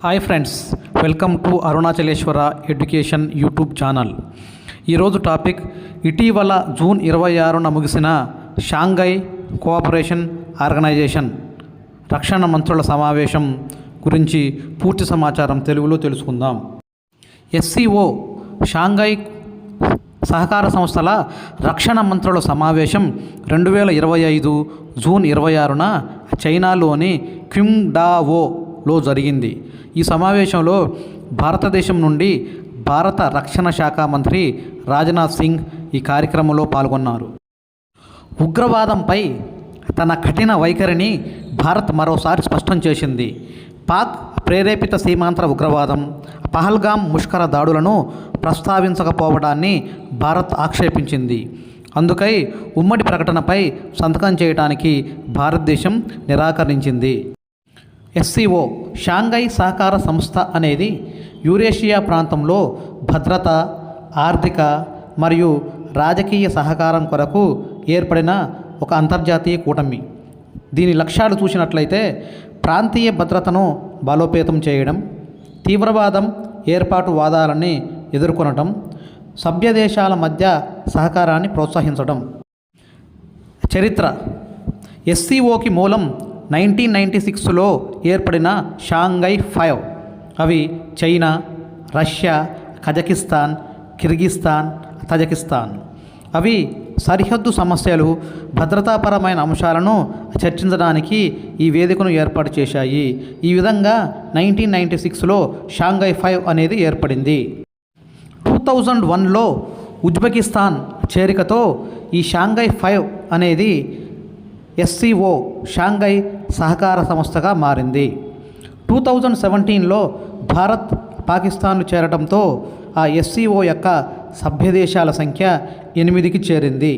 Hi friends welcome to Arunachaleswara education YouTube channel ఈరోజు topic ఇటీవల June ఇరవై ఆరున ముగిసిన షాంఘై కోఆపరేషన్ ఆర్గనైజేషన్ రక్షణ మంత్రుల సమావేశం గురించి పూర్తి సమాచారం తెలుగులో తెలుసుకుందాం. ఎస్సీఓ షాంఘై సహకార సంస్థల రక్షణ మంత్రుల సమావేశం రెండు వేల ఇరవై ఐదు జూన్ ఇరవై ఆరున చైనాలోని లో జరిగింది. ఈ సమావేశంలో భారతదేశం నుండి భారత రక్షణ శాఖ మంత్రి రాజ్నాథ్ సింగ్ ఈ కార్యక్రమంలో పాల్గొన్నారు. ఉగ్రవాదంపై తన కఠిన వైఖరిని భారత్ మరోసారి స్పష్టం చేసింది. పాక్ ప్రేరేపిత సీమాంతర ఉగ్రవాదం పహల్గామ్ ముష్కర దాడులను ప్రస్తావించకపోవడాన్ని భారత్ ఆక్షేపించింది. అందుకై ఉమ్మడి ప్రకటనపై సంతకం చేయడానికి భారతదేశం నిరాకరించింది. ఎస్సీఓ షాంఘై సహకార సంస్థ అనేది యూరేషియా ప్రాంతంలో భద్రత ఆర్థిక మరియు రాజకీయ సహకారం కొరకు ఏర్పడిన ఒక అంతర్జాతీయ కూటమి. దీని లక్ష్యాలు చూసినట్లయితే ప్రాంతీయ భద్రతను బలోపేతం చేయడం తీవ్రవాదం ఏర్పాటు వాదాలని ఎదుర్కొనటం సభ్య దేశాల మధ్య సహకారాన్ని ప్రోత్సహించడం. చరిత్ర. ఎస్సీఓకి మూలం నైన్టీన్ నైంటీ సిక్స్లో ఏర్పడిన షాంఘై ఫైవ్. అవి China Russia Kazakhstan Kyrgyzstan Tajikistan. అవి సరిహద్దు సమస్యలు భద్రతాపరమైన అంశాలను చర్చించడానికి ఈ వేదికను ఏర్పాటు చేశాయి. ఈ విధంగా నైన్టీన్ నైంటీ సిక్స్లో షాంఘై ఫైవ్ అనేది ఏర్పడింది. టూ థౌజండ్ వన్లో ఉజ్బెకిస్తాన్ చేరికతో ఈ షాంఘై ఫైవ్ అనేది ఎస్సీఓ షాంఘై సహకార సంస్థగా మారింది. టూ థౌజండ్ సెవెంటీన్లో భారత్ పాకిస్తాన్లు చేరడంతో ఆ ఎస్సీఓ యొక్క సభ్యదేశాల సంఖ్య ఎనిమిదికి చేరింది.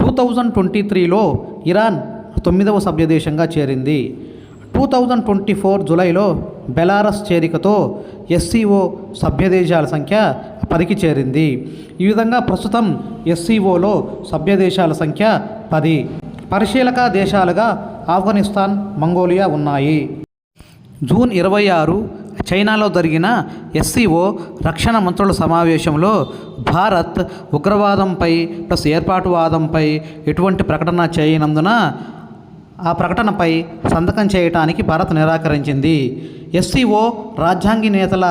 టూ థౌజండ్ ట్వంటీ త్రీలో ఇరాన్ తొమ్మిదవ సభ్యదేశంగా చేరింది. టూ థౌజండ్ ట్వంటీ ఫోర్ జులైలో బెలారస్ చేరికతో ఎస్సీఓ సభ్యదేశాల సంఖ్య పదికి చేరింది. ఈ విధంగా ప్రస్తుతం ఎస్సీఓలో సభ్యదేశాల సంఖ్య పది. పరిశీలక దేశాలుగా ఆఫ్ఘనిస్తాన్ మంగోలియా ఉన్నాయి. జూన్ ఇరవై ఆరు చైనాలో జరిగిన ఎస్సీఓ రక్షణ మంత్రుల సమావేశంలో భారత్ ఉగ్రవాదంపై ప్లస్ ఏర్పాటువాదంపై ఎటువంటి ప్రకటన చేయనందున ఆ ప్రకటనపై సంతకం చేయటానికి భారత్ నిరాకరించింది. ఎస్సీఓ రాజ్యాంగ నేతల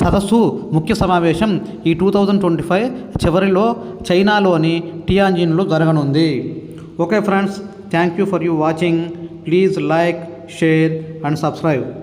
సదస్సు ముఖ్య సమావేశం ఈ టూ థౌజండ్ ట్వంటీ ఫైవ్ చివరిలో చైనాలోని టియాంజిన్లో జరగనుంది. Okay friends Thank you for you watching. Please like, share and subscribe.